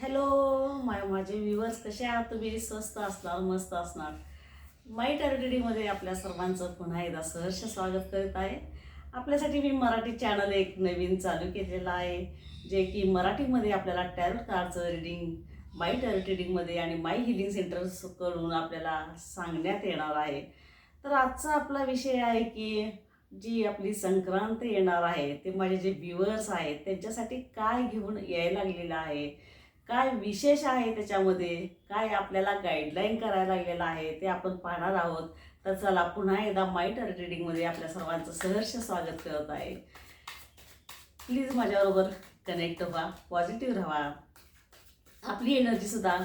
Hello माय माझे viewers कसे आहात तुम्ही? स्वस्त असणार मस्त असणार. माई मध्ये आपल्या सर्वांचं पुन्हा एकदा सहर्ष स्वागत करत आहे. आपल्यासाठी मी मराठी चॅनल एक नवीन चालू केलेलं आहे जे की मराठीमध्ये आपल्याला टॅरोट कार्डचं रिडिंग माई टॅरोट रिडिंगमध्ये आणि माई हिलिंग सेंटर्सकडून आपल्याला सांगण्यात येणार आहे. तर आजचा आपला विषय आहे की जी आपली संक्रांत येणार आहे ते माझे जे व्ह्युअर्स आहेत त्यांच्यासाठी काय घेऊन यायला लागलेलं आहे काय विशेष आहे त्याच्यामध्ये? काय आपल्याला गाईडलाईन करायला लागलेलं आहे? ते आपण पाहणार आहोत. तर चला पुन्हा एकदा माईट रिडिंगमध्ये आपल्या सर्वांचं सहर्ष स्वागत करत आहे. प्लीज माझ्याबरोबर कनेक्ट व्हा पॉझिटिव्ह राहा. आपली एनर्जीसुद्धा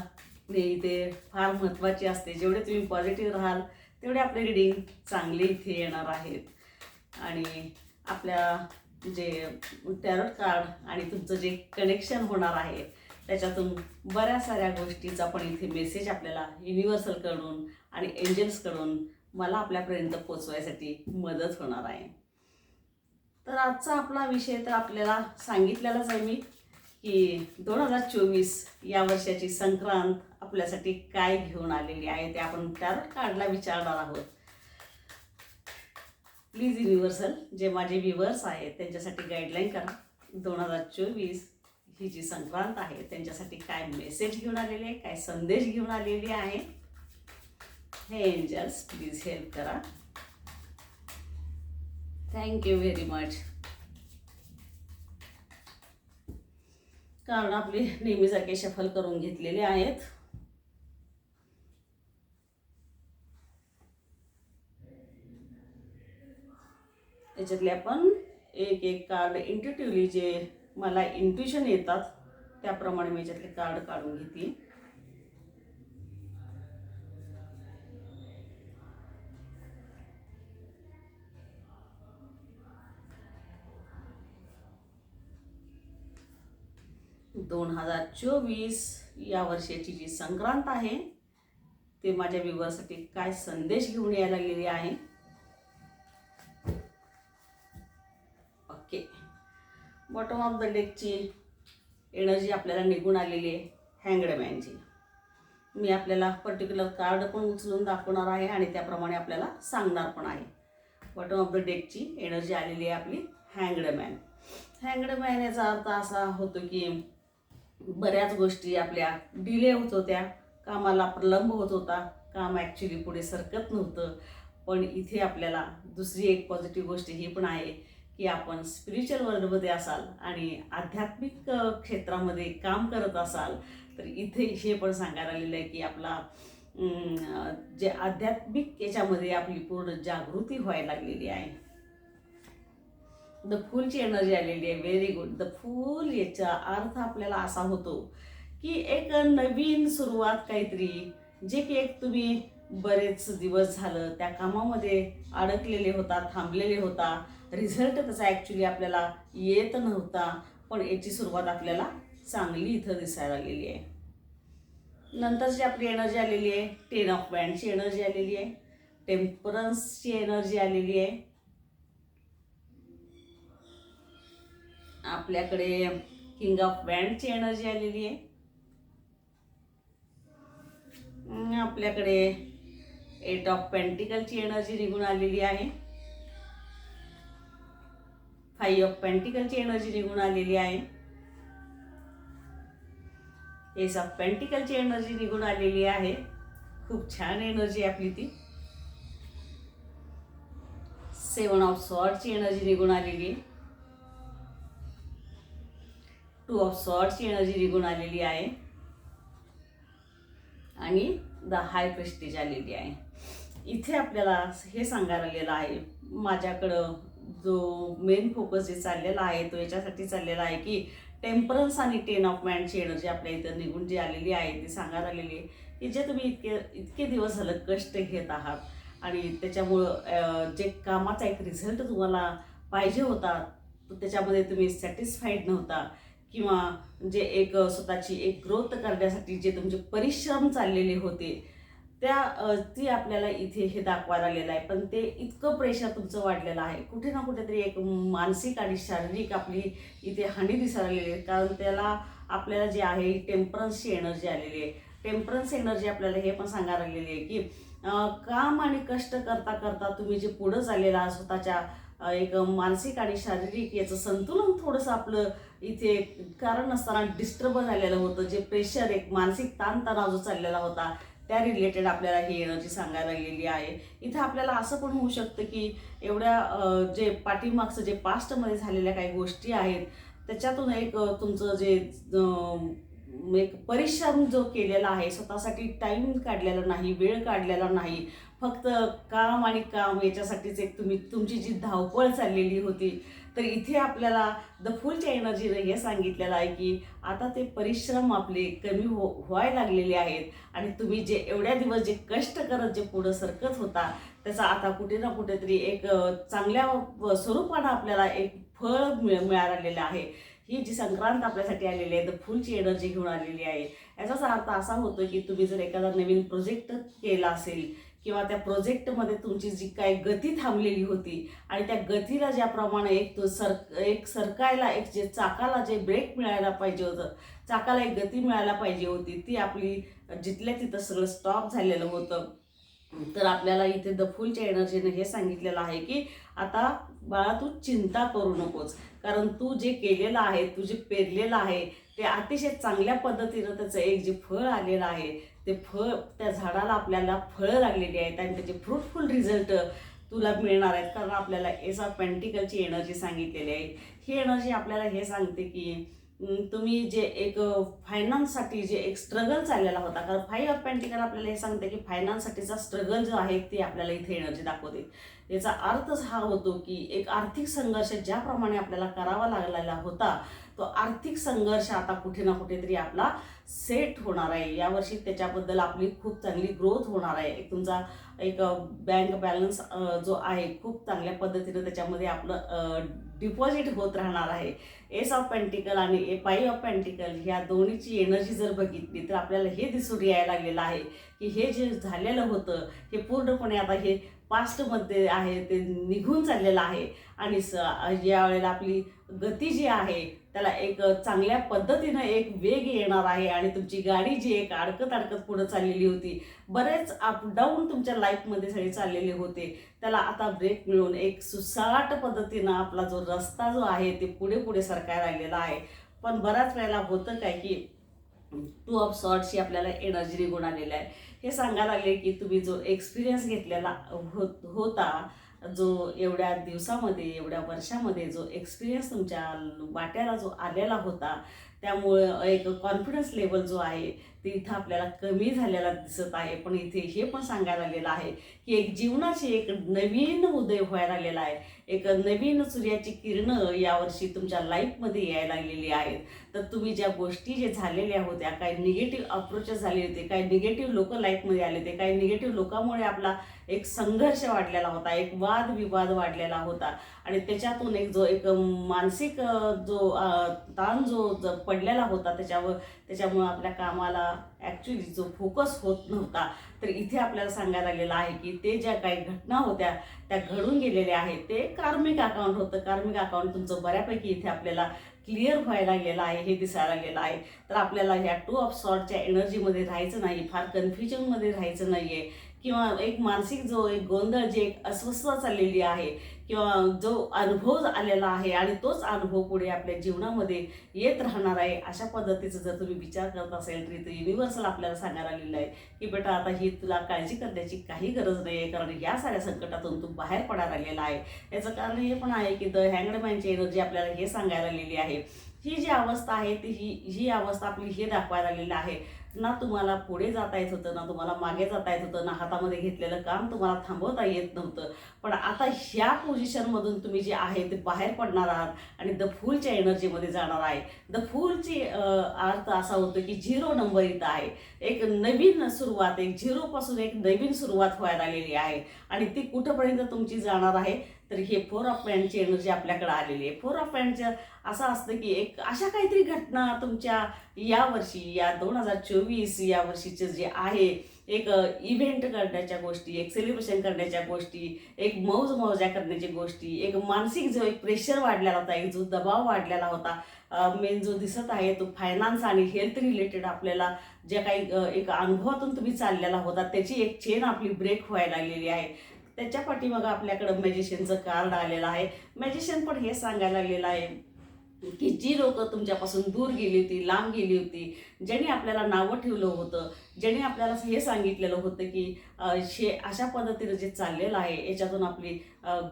इथे फार महत्त्वाची असते. जेवढे तुम्ही पॉझिटिव्ह राहाल तेवढे आपले रिडिंग चांगले इथे येणार आहेत. आणि आपल्या जे टॅरोट कार्ड आणि तुमचं जे कनेक्शन होणार आहे त्याच्यातून बऱ्याच साऱ्या गोष्टीचा पण इथे मेसेज आपल्याला युनिव्हर्सलकडून आणि एंजल्सकडून मला आपल्यापर्यंत पोचवायसाठी मदत होणार आहे. तर आजचा आपला विषय तर आपल्याला सांगितलेलाच आहे मी की दोन हजार चोवीस या वर्षाची संक्रांत आपल्यासाठी काय घेऊन आलेली आहे ते आपण टॅरोट कार्डला विचारणार आहोत. प्लीज युनिव्हर्सल जे माझे व्ह्युअर्स आहेत त्यांच्यासाठी गाईडलाईन करा. दोन हजार चोवीस ही जी संक्रांत आहे त्यांच्यासाठी काय मेसेज घेऊन आलेले आहे काय संदेश घेऊन आलेले आहे हे एंजल्स प्लीज हेल्प करा. थँक्यू व्हेरी मच कारण आपले नेहमीसारखे शफल करून घेतलेले आहेत. याच्यातले आपण एक एक कार्ड इंट्युटिव्हली जे मला इंट्युशन येतात त्याप्रमाणे मी याच्यातले कार्ड काढून घेते. दोन हजार चोवीस या वर्षाची जी संक्रांत आहे ते माझ्या विवाहासाठी काय संदेश घेऊन यायला लागलेले आहे. बॉटम ऑफ द डेकची एनर्जी आपल्याला निघून आलेली आहे हँगडमॅनची मी आपल्याला पर्टिक्युलर कार्ड पण उचलून दाखवणार आहे आणि त्याप्रमाणे आपल्याला सांगणार पण आहे. बॉटम ऑफ द डेकची एनर्जी आलेली आहे आपली हँगडमॅन हँगडमॅन याचा अर्थ असा होतो की बऱ्याच गोष्टी आपल्या डिले होत होत्या कामाला प्रलंब होत होता काम ॲक्च्युली पुढे सरकत नव्हतं. पण इथे आपल्याला दुसरी एक पॉझिटिव्ह गोष्ट ही पण आहे की आपण स्पिरिच्युअल वर्ल्डमध्ये असाल आणि आध्यात्मिक क्षेत्रामध्ये काम करत असाल तर इथे हे पण सांगायला आलेलं आहे की आपला जे आध्यात्मिक याच्यामध्ये आपली पूर्ण जागृती व्हायला लागलेली आहे. द फूलची एनर्जी आलेली आहे. व्हेरी गुड द फूल याचा अर्थ आपल्याला असा होतो की एक नवीन सुरुवात काहीतरी जे की एक तुम्ही बरेच दिवस झालं त्या कामामध्ये अडकलेले होता थांबलेले होता. रिझल्ट त्याचा ॲक्च्युली आपल्याला येत नव्हता पण याची सुरुवात आपल्याला चांगली इथं दिसायला आलेली आहे. नंतरची आपली एनर्जी आलेली आहे. टेन ऑफ बँडची एनर्जी आलेली आहे. टेम्परन्सची एनर्जी आलेली आहे. आपल्याकडे किंग ऑफ बँडची एनर्जी आलेली आहे. आपल्याकडे एट ऑफ पेंटिकलची एनर्जी निघून आलेली आहे. फाईव्ह ऑफ पेंटिकलची एनर्जी निघून आलेली आहे. एस ऑफ पेंटिकलची एनर्जी निघून आलेली आहे. खूप छान एनर्जी आपली ती. सेवन ऑफ सॉर्टची एनर्जी निघून आलेली आहे. टू ऑफ सॉर्टची एनर्जी निघून आलेली आहे. आणि द हाय प्रेस्टीज आलेली आहे. इथे आपल्याला हे सांगायला आलेलं आहे माझ्याकडं जो मेन फोकस जे चाललेला आहे तो याच्यासाठी चाललेला आहे की टेम्परन्स आणि टेन ऑफ मॅनची एनर्जी आपल्या इथं निघून जी आलेली आहे ती सांगायला आलेली आहे की जे तुम्ही इतके इतके दिवस झालं कष्ट घेत आहात आणि त्याच्यामुळं जे कामाचा एक रिझल्ट तुम्हाला पाहिजे होता त्याच्यामध्ये तुम्ही सॅटिस्फाईड नव्हता किंवा जे एक स्वतःची एक ग्रोथ करण्यासाठी जे तुमचे परिश्रम चाललेले होते त्या ती आपल्याला इथे हे दाखवायला आलेलं आहे. पण ते इतकं प्रेशर तुमचं वाढलेलं आहे. कुठे ना कुठेतरी एक मानसिक आणि शारीरिक आपली इथे हानी दिसायला आलेली आहे. कारण त्याला आपल्याला जे आहे टेम्परन्सची एनर्जी आलेली आहे. टेम्परन्स एनर्जी आपल्याला हे पण सांगायला लागलेली आहे की काम आणि कष्ट करता करता तुम्ही जे पुढं चाललेला आहात स्वतःच्या एक मानसिक आणि शारीरिक याचं संतुलन थोडंसं आपलं इथे कारण नसताना डिस्टर्ब झालेलं होतं. जे प्रेशर एक मानसिक ताणतणाव जो चाललेला होता त्या रिलेटेड आपल्याला ही एनर्जी सांगायला गेलेली आहे. इथं आपल्याला असं पण होऊ शकतं की एवढ्या जे पाठीमागचं जे पास्टमध्ये झालेल्या काही गोष्टी आहेत त्याच्यातून एक तुमचं जे एक परिश्रम जो केलेला आहे स्वतःसाठी टाईम काढलेला नाही वेळ काढलेला नाही फक्त काम आणि काम याच्यासाठीच एक तुम्ही तुमची जी धावपळ चाललेली होती तर इथे आपल्याला द फुलच्या एनर्जीने हे सांगितलेलं आहे की आता ते परिश्रम आपले कमी हो व्हायला लागलेले आहेत आणि तुम्ही जे एवढ्या दिवस जे कष्ट करत जे पुढं सरकत होता त्याचा आता कुठे ना कुठेतरी एक चांगल्या स्वरूपानं आपल्याला एक फळ मिळ मिळालेलं आहे. ही जी संक्रांत आपल्यासाठी आलेली आहे द फुलची एनर्जी घेऊन आलेली आहे. याचाच अर्थ असा होतो की तुम्ही जर एखादा नवीन प्रोजेक्ट केला असेल किंवा त्या प्रोजेक्टमध्ये तुमची जी काही गती थांबलेली होती आणि त्या गतीला ज्याप्रमाणे एक तो सर एक सरकायला एक जे चाकाला जे ब्रेक मिळायला पाहिजे होतं चाकाला एक गती मिळायला पाहिजे होती ती आपली जिथल्या तिथं सगळं स्टॉप झालेलं होतं. तर आपल्याला इथे द फुलच्या एनर्जीने हे सांगितलेलं आहे की आता बाळा तू चिंता करू नकोस. कारण तू जे केलेलं आहे तू जे पेरलेलं आहे ते अतिशय चांगल्या पद्धतीनं त्याचं एक जे फळ आलेलं आहे ते फळ त्या झाडाला आपल्याला फळं लागलेली आहेत आणि त्याचे फ्रुटफुल रिझल्ट तुला मिळणार आहेत. कारण आपल्याला एस ऑफ पेंटिकलची एनर्जी सांगितलेली आहे. ही एनर्जी आपल्याला हे सांगते की तुम्ही जे एक फायनान्ससाठी जे एक स्ट्रगल चाललेला होता. कारण फाईव्ह ऑफ पेंटिकल आपल्याला हे सांगते की फायनान्ससाठीचा स्ट्रगल जो आहे ते आपल्याला इथे एनर्जी दाखवते. याचा अर्थच हा होतो की एक आर्थिक संघर्ष ज्याप्रमाणे आपल्याला करावा लागलेला होता तो आर्थिक संघर्ष आता कुठे ना कुठेतरी आपला सेट होणार आहे. यावर्षी त्याच्याबद्दल आपली खूप चांगली ग्रोथ होणार आहे. एक तुमचा एक बँक बॅलन्स जो आहे खूप चांगल्या पद्धतीनं त्याच्यामध्ये आपलं डिपॉझिट होत राहणार आहे. एस ऑफ पेंटिकल आणि ए पाई ऑफ पेंटिकल ह्या दोन्हीची एनर्जी जर बघितली तर आपल्याला हे दिसून यायला लागलेलं आहे की हे जे झालेलं होतं हे पूर्णपणे आता हे पास्टमध्ये आहे ते निघून चाललेलं आहे. आणि स या वेळेला आपली गती जी आहे त्याला एक चांगल्या पद्धतीनं एक वेग येणार आहे. आणि तुमची गाडी जी एक अडकत अडकत पुढं चाललेली होती बरेच अप डाऊन तुमच्या लाईफमध्ये सगळे चाललेले होते. त्याला आता ब्रेक मिळून एक सुसाट पद्धतीनं आपला जो रस्ता जो आहे ते पुढे पुढे सरकायला राहिलेला आहे. पण बऱ्याच वेळेला होतं काय की टू ऑफ सॉर्टची आपल्याला एनर्जी निघून आलेलं आहे. हे सांगायला लागले की तुम्ही जो एक्सपिरियन्स घेतलेला हो होता जो एवढ्या दिवसामध्ये एवढ्या वर्षामध्ये जो एक्सपिरियन्स तुमच्या वाट्याला जो आलेला होता त्यामुळं एक कॉन्फिडन्स लेवल जो आहे ते इथं आपल्याला कमी झालेला दिसत आहे. पण इथे हे पण सांगायला आलेलं आहे की एक जीवनाची एक नवीन उदय व्हायला लागलेला आहे. एक नवीन सूर्याची किरणं यावर्षी तुमच्या लाईफमध्ये यायला लागलेली आहेत. तर तुम्ही ज्या गोष्टी जे झालेल्या होत्या काही निगेटिव्ह अप्रोचेस झाले होते काही निगेटिव्ह लोक लाईफमध्ये आले होते काही निगेटिव्ह लोकांमुळे आपला एक संघर्ष वाढलेला होता एक वादविवाद वाढलेला होता. आणि त्याच्यातून एक जो एक मानसिक जो ताण जो पडलेला होता त्याच्यावर त्याच्यामुळं आपल्या कामाला ॲक्च्युली जो फोकस होत नव्हता तर इथे आपल्याला सांगायला गेलं आहे की ते ज्या काही घटना होत्या त्या घडून गेलेल्या आहेत ते कार्मिक अकाउंट होतं. कार्मिक अकाउंट तुमचं बऱ्यापैकी इथे आपल्याला क्लिअर व्हायला गेलं आहे हे दिसायला गेलं आहे. तर आपल्याला ह्या टू ऑफ सॉर्टच्या एनर्जीमध्ये राहायचं नाही फार कन्फ्युजनमध्ये राहायचं नाही आहे किंवा एक मानसिक जो एक गोंधळ जे एक अस्वस्थता चाललेली आहे किंवा जो अनुभव आलेला आहे आणि तोच अनुभव पुढे आपल्या जीवनामध्ये येत राहणार आहे अशा पद्धतीचा जर तुम्ही विचार करत असेल तर युनिव्हर्सल आपल्याला सांगायला आलेलं आहे की बेटा आता ही तुला काळजी करण्याची काही गरज नाही आहे कारण या साऱ्या संकटातून तू बाहेर पडायला आलेला आहे. याचं कारण हे पण आहे की द हँगडमॅनची एनर्जी आपल्याला हे सांगायला आलेली आहे. ही जी अवस्था आहे ती ही ही अवस्था आपली हे दाखवायला आलेली आहे. ना तुम्हाला पुढे जाता येत होतं ना तुम्हाला मागे जाता येत होतं ना हातामध्ये घेतलेलं काम तुम्हाला थांबवता येत नव्हतं. पण आता ह्या पोझिशनमधून तुम्ही जे आहे ते बाहेर पडणार आहात आणि द फूलच्या एनर्जीमध्ये जाणार आहे. द फूलची अर्थ असा होतो की झिरो नंबर इथं आहे. एक नवीन सुरुवात एक झिरोपासून एक नवीन सुरुवात व्हायला आलेली आहे. आणि ती कुठंपर्यंत तुमची जाणार आहे? तर हे फोर ऑफ पॅन्टची एनर्जी आपल्याकडे आलेली आहे. फोर ऑफ पॅन्टचं असं असतं की एक अशा काहीतरी घटना तुमच्या या वर्षी या दोन हजार चोवीस या वर्षीचं जे आहे एक इव्हेंट करण्याच्या गोष्टी एक सेलिब्रेशन करण्याच्या गोष्टी एक मौज मौजा करण्याच्या गोष्टी एक मानसिक जो एक प्रेशर वाढलेला होता एक जो दबाव वाढलेला होता मेन जो दिसत आहे तो फायनान्स आणि हेल्थ रिलेटेड आपल्याला ज्या काही एक अनुभवातून तुम्ही चाललेला होता त्याची एक चेन आपली ब्रेक व्हायला लागलेली आहे. त्याच्या पाठीमागं आपल्याकडं मॅजिशियनचं कार्ड आलेलं आहे. मॅजिशियन पण हे सांगायला लागलेलं आहे की जी लोक तुमच्यापासून दूर गेली होती लांब गेली होती ज्यांनी आपल्याला नावं ठेवलं होतं ज्यांनी आपल्याला हे सांगितलेलं होतं की शे अशा पद्धतीनं जे चाललेलं आहे याच्यातून आपली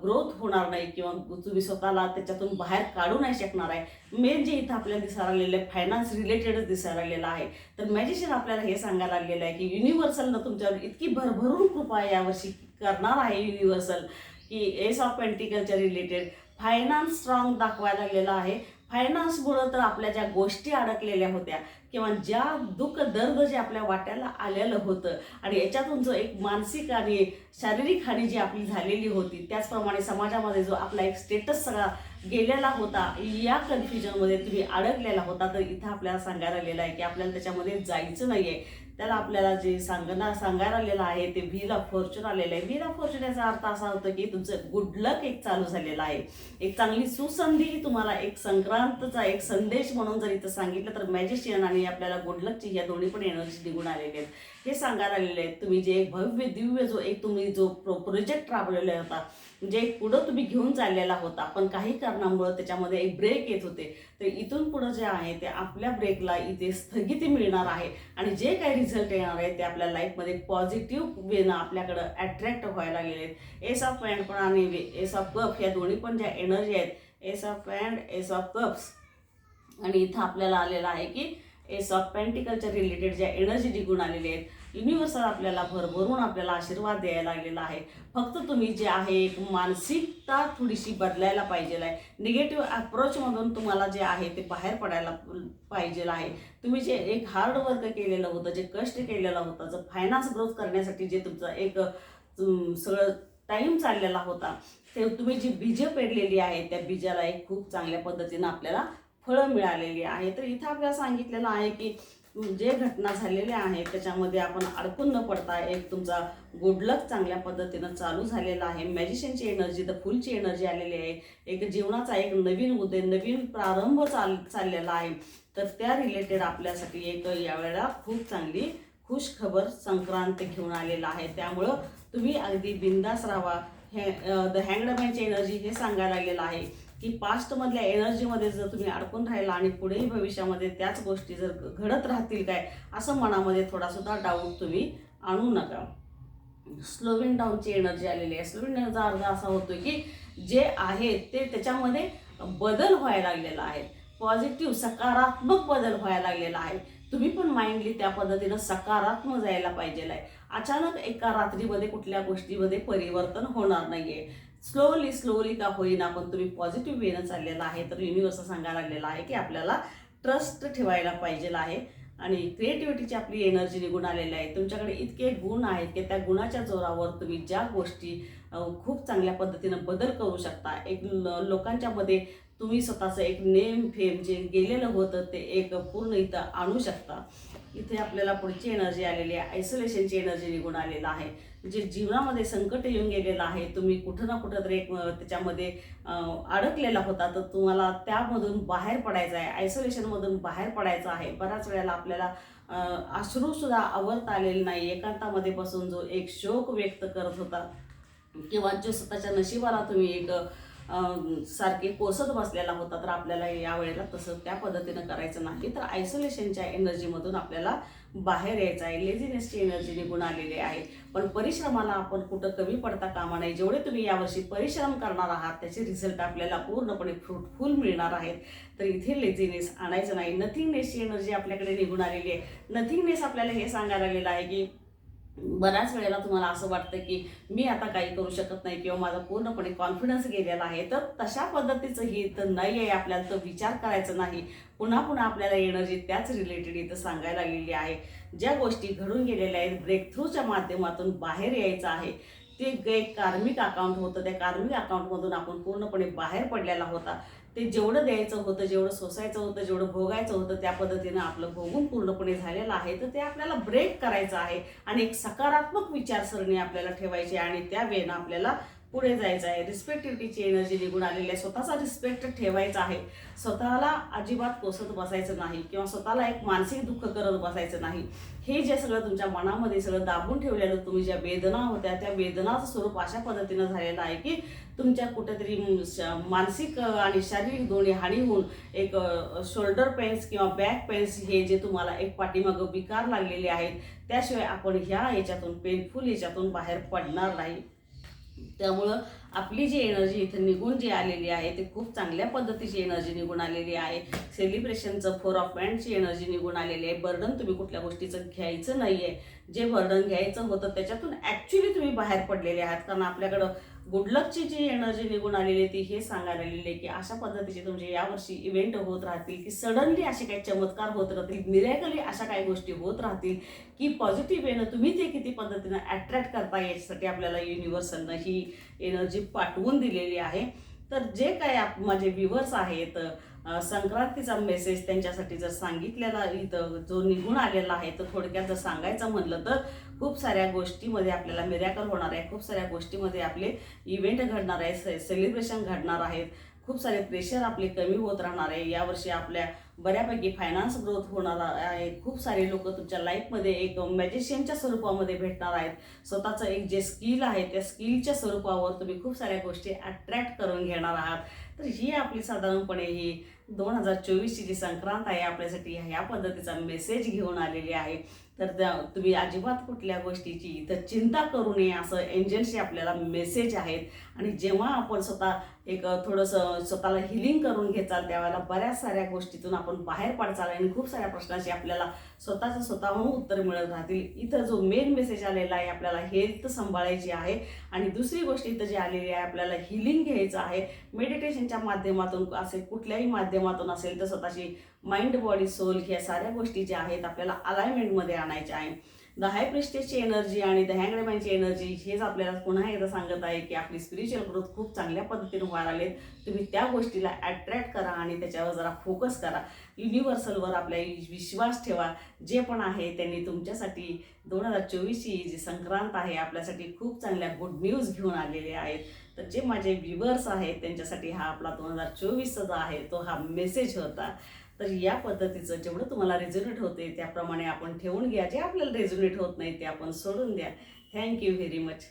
ग्रोथ होणार नाही किंवा तुम्ही स्वतःला त्याच्यातून बाहेर काढू नाही शकणार आहे. मेन जे इथं आपल्याला दिसायला लागलेलं आहे फायनान्स रिलेटेडच दिसायला लागलेलं आहे. तर मॅजिशियन आपल्याला हे सांगायला लागलेलं आहे की युनिव्हर्सलनं तुमच्यावर इतकी भरभरून कृपा यावर्षी. करणार आहे युनिव्हर्सल की एस ऑफ पेंटिकलच्या रिलेटेड फायनान्स स्ट्रॉंग दाखवायला लागलेला आहे. फायनान्समुळं तर आपल्या ज्या गोष्टी अडकलेल्या होत्या किंवा ज्या दुःख दर्द जे आपल्या वाट्याला आलेलं होतं आणि याच्यातून जो एक मानसिक आणि शारीरिक हानी जी आपली झालेली होती त्याचप्रमाणे समाजामध्ये जो आपला एक स्टेटस सगळा गेलेला होता. या कन्फ्युजनमध्ये तुम्ही अडकलेला होता. तर इथं आपल्याला सांगायला आलेलं आहे की आपल्याला त्याच्यामध्ये जायचं नाही आहे त्याला आपल्याला जे सांगणार सांगायला आलेलं आहे ते व्हील ऑफ फॉर्च्यून आलेलं आहे. व्हील ऑफ फॉर्च्यून याचा अर्थ असा होतो की तुमचं गुड लक एक चालू झालेला आहे. एक चांगली सुसंधी तुम्हाला एक संक्रांतचा एक संदेश म्हणून जर इथं सांगितलं तर मॅजिशियन आणि आपल्याला गुड लकची या दोन्ही पण एनर्जी निघून आलेले आहेत. हे सांगायला आलेले आहेत. तुम्ही जे एक भव्य दिव्य जो एक तुम्ही जो प्रो प्रोजेक्ट राबवलेला होता जे पुढं तुम्ही घेऊन चाललेला होता पण काही कारणामुळं त्याच्यामध्ये एक ब्रेक येत होते. तर इथून पुढं जे आहे ते आपल्या ब्रेकला इथे स्थगिती मिळणार आहे. आणि जे काही रिझल्ट येणार आहे ते आपल्या लाईफमध्ये पॉझिटिव्ह वेनं आपल्याकडं अट्रॅक्ट व्हायला गेलेत. एस ऑफ पॅन्ट पण आणि एस ऑफ कप या दोन्ही पण ज्या एनर्जी आहेत ace of pant ace of cups आणि इथं आपल्याला आलेलं आहे की एस ऑफ पॅन्टिकलच्या रिलेटेड ज्या एनर्जी निघून आलेल्या आहेत युनिव्हर्सल आपल्याला भरभरून आपल्याला आशीर्वाद द्यायला लागलेला आहे. फक्त तुम्ही जे आहे एक मानसिकता थोडीशी बदलायला पाहिजे आहे. निगेटिव्ह अप्रोचमधून तुम्हाला जे आहे ते बाहेर पडायला पाहिजे आहे. तुम्ही जे एक हार्ड वर्क केलेलं होतं जे कष्ट केलेलं होतं जर फायनान्स ग्रोथ करण्यासाठी जे तुमचं एक सगळं टाईम चाललेला होता ते तुम्ही जी बीजं पेरलेली आहे त्या बीजाला एक खूप चांगल्या पद्धतीनं आपल्याला फळं मिळालेली आहे. तर इथं आपल्याला सांगितलेलं आहे की जे घटना झालेल्या आहेत त्याच्यामध्ये आपण अडकून न पडता एक तुमचा गुडलक चांगल्या पद्धतीनं चालू झालेला आहे. मॅजिशियनची एनर्जी तर फुलची एनर्जी आलेली आहे. एक जीवनाचा एक नवीन उदय नवीन प्रारंभ चाल चाललेला आहे. तर त्या रिलेटेड आपल्यासाठी एक यावेळेला खूप चांगली खुश खबर संक्रांत घेऊन आलेला आहे. त्यामुळं तुम्ही अगदी बिंदास राहा. हे द हँगडमॅनची एनर्जी हे सांगायला लागलेलं आहे. की पास्टमधल्या एनर्जीमध्ये जर तुम्ही अडकून राहिला आणि पुढेही भविष्यामध्ये त्याच गोष्टी जर घडत राहतील काय असं मनामध्ये थोडासुद्धा डाऊट तुम्ही आणू नका. स्लोविन डाऊनची एनर्जी आलेली आहे. स्लोविन डाऊनचा अर्थ असा होतो की जे आहे ते त्याच्यामध्ये बदल व्हायला लागलेला आहे. पॉझिटिव्ह सकारात्मक बदल व्हायला लागलेला आहे. तुम्ही पण माइंडली त्या पद्धतीनं सकारात्मक जायला पाहिजे आहे. अचानक एका रात्रीमध्ये कुठल्या गोष्टीमध्ये परिवर्तन होणार नाहीये. स्लोली स्लोली का होईना पण तुम्ही पॉझिटिव्ह वेनं चाललेला आहे तर युनिवर्स सांगायला लागलेला आहे की आपल्याला ट्रस्ट ठेवायला पाहिजे आहे. आणि क्रिएटिव्हिटीची आपली एनर्जी निघून आलेली आहे. तुमच्याकडे इतके गुण आहेत की त्या गुणाच्या जोरावर तुम्ही ज्या गोष्टी खूप चांगल्या पद्धतीनं बदल करू शकता. एक लोकांच्यामध्ये तुम्ही स्वतःचं एक नेम फेम जे गेलेलं होतं ते एक पूर्ण इथं आणू शकता. इथे आपल्याला पुढची एनर्जी आलेली आहे. आयसोलेशनची एनर्जी निघून आलेलं आहे. जे जीवनामध्ये संकट येऊन गेलेलं आहे तुम्ही कुठं ना कुठं तरी एक त्याच्यामध्ये अडकलेला होता तर तुम्हाला त्यामधून बाहेर पडायचं आहे आयसोलेशनमधून बाहेर पडायचं आहे. बऱ्याच वेळेला आपल्याला अश्रूसुद्धा आवरता आलेले नाही. एकांतामध्ये बसून जो एक शोक व्यक्त करत होता किंवा जो स्वतःच्या नशिबाला तुम्ही एक सारखे कोसत बसलेला होता तर आपल्याला या वेळेला तसं त्या पद्धतीनं करायचं नाही. तर आयसोलेशनच्या एनर्जीमधून आपल्याला बाहेर यायचं आहे. लेझिनेसची एनर्जी निघून आलेली आहे. पण परिश्रमाला आपण कुठं कमी पडता कामा नाही जेवढे तुम्ही यावर्षी परिश्रम करणार आहात त्याचे रिझल्ट आपल्याला पूर्णपणे फ्रुटफुल मिळणार आहेत. तर इथे लेझिनेस आणायचं नाही. नथिंगनेसची एनर्जी आपल्याकडे निघून आलेली आहे. नथिंगनेस आपल्याला हे सांगायला आलेलं आहे की बऱ्याच वेळेला तुम्हाला असं वाटतं की मी आता काही करू शकत नाही किंवा माझा पूर्णपणे कॉन्फिडन्स गेलेला आहे तर तशा पद्धतीचं ही तर नाही आहे आपल्याला तर विचार करायचा नाही. पुन्हा पुन्हा आपल्याला एनर्जी त्याच रिलेटेड इथं सांगायला लागलेली आहे. ज्या गोष्टी घडून गेलेल्या आहेत ब्रेकथ्रूच्या माध्यमातून बाहेर यायचं आहे ते एक कार्मिक अकाउंट होतं त्या कार्मिक अकाउंटमधून आपण पूर्णपणे बाहेर पडलेला होता. ते जेवढं द्यायचं होतं जेवढं सोसायचं होतं जेवढं भोगायचं होतं त्या पद्धतीनं आपलं भोगून पूर्णपणे झालेलं आहे. तर ते आपल्याला ब्रेक करायचं आहे. आणि एक सकारात्मक विचारसरणी आपल्याला ठेवायची आणि त्या वेळेनं आपल्याला पुढे जायचं आहे. रिस्पेक्टिव्हिटीची एनर्जी निघून आलेली आहे. स्वतःचा रिस्पेक्ट ठेवायचा आहे. स्वतःला अजिबात कोसत बसायचं नाही किंवा स्वतःला एक मानसिक दुःख करत बसायचं नाही. हे जे सगळं तुमच्या मनामध्ये सगळं दाबून ठेवलेलं तुम्ही ज्या वेदना होत्या त्या वेदनाचं स्वरूप अशा पद्धतीनं झालेलं आहे की तुमच्या कुठेतरी श- मानसिक आणि शारीरिक दोन्ही हानी होऊन एक शोल्डर पेन्स किंवा बॅक पेन्स हे जे तुम्हाला एक पाठीमागं विकार लागलेले आहेत त्याशिवाय आपण ह्या याच्यातून पेनफुल याच्यातून बाहेर पडणार नाही. त्यामुळं आपली जी एनर्जी इथं निघून जी आलेली आहे ते खूप चांगल्या पद्धतीची एनर्जी निघून आलेली आहे. सेलिब्रेशनचं फोर ऑफ पॅन्टची एनर्जी निघून आलेली आहे. बर्डन तुम्ही कुठल्या गोष्टीचं घ्यायचं नाही आहे जे बर्डन घ्यायचं होतं त्याच्यातून ॲक्च्युली तुम्ही बाहेर पडलेले आहात. कारण आपल्याकडं गुडलकची जी एनर्जी निघून आलेली आहे ती हे सांगायला आलेली आहे की अशा पद्धतीचे तुमचे यावर्षी इव्हेंट होत राहतील की सडनली असे काही चमत्कार होत राहतील मिरॅकली अशा काही गोष्टी होत राहतील की पॉझिटिव्ह येणं तुम्ही ते किती पद्धतीनं अट्रॅक्ट करता याच्यासाठी आपल्याला युनिव्हर्सलनं ही एनर्जी पाठवून दिलेली आहे. तर जे काय आप माझे व्ह्युअर्स आहेत संक्रांतीचा मेसेज त्यांच्यासाठी जर सांगितलेला इथं जो निघून आलेला आहे तर थोडक्यात जर सांगायचं म्हटलं तर खूप साऱ्या गोष्टीमध्ये आपल्याला मिरॅकल होणार आहे. खूप साऱ्या गोष्टीमध्ये आपले इव्हेंट घडणार आहे. से सेलिब्रेशन घडणार आहेत. खूप सारे प्रेशर आपले कमी होत राहणार आहे. यावर्षी आपल्या बऱ्यापैकी फायनान्स ग्रोथ होणार आहे. खूप सारे लोक तुमच्या लाईफमध्ये एक मॅजिशियनच्या स्वरूपामध्ये भेटणार आहेत. स्वतःचं एक जे स्किल आहे त्या स्किलच्या स्वरूपावर तुम्ही खूप साऱ्या गोष्टी अट्रॅक्ट करून घेणार आहात. तर ही आपली साधारणपणे ही दोन हजार चोवीसची जी संक्रांत आहे आपल्यासाठी ह्या पद्धतीचा मेसेज घेऊन आलेली आहे. तर त्या तुम्ही अजिबात कुठल्या गोष्टीची इथं चिंता करू नये असं एंजल्सचे आपल्याला मेसेज आहेत. आणि जेव्हा आपण स्वतः एक थोडंसं स्वतःला हिलिंग करून घेचाल त्यावेळेला बऱ्याच साऱ्या गोष्टीतून आपण बाहेर पडचाल आणि खूप साऱ्या प्रश्नाची आपल्याला स्वतःचं स्वतःहून उत्तर मिळत राहतील. इथं जो मेन मेसेज आलेला आहे आपल्याला हेल्थ सांभाळायची आहे. आणि दुसरी गोष्ट इथं जी आलेली आहे आपल्याला हिलिंग घ्यायचं आहे. मेडिटेशनच्या माध्यमातून असेल कुठल्याही माध्यमातून असेल तर स्वतःची माइंड बॉडी सोल ह्या साऱ्या गोष्टी ज्या आहेत आपल्याला अलाइनमेंटमध्ये आणायच्या आहे. द हाय प्रिस्टेजची एनर्जी आणि द हँगडमॅनची एनर्जी हेच आपल्याला पुन्हा एकदा सांगत आहे की आपली स्पिरिच्युअल ग्रोथ खूप चांगल्या पद्धतीने व्हायला लागलेत. तुम्ही त्या गोष्टीला अट्रॅक्ट करा आणि त्याच्यावर जरा फोकस करा. युनिव्हर्सलवर आपल्या विश्वास ठेवा. जे पण आहे त्यांनी तुमच्यासाठी दोन हजार चोवीसची जी संक्रांत आहे आपल्यासाठी खूप चांगल्या गुड न्यूज घेऊन आलेले आहेत. तर जे माझे व्ह्युअर्स आहेत त्यांच्यासाठी हा आपला दोन हजार चोवीसचा जो आहे तो हा मेसेज होता. तर या पद्धतीचं जेवढं तुम्हाला रेझोनेट होते त्याप्रमाणे आपण ठेवून घ्या. जे आपल्याला रेझोनेट होत नाही ते आपण सोडून द्या. Thank you very much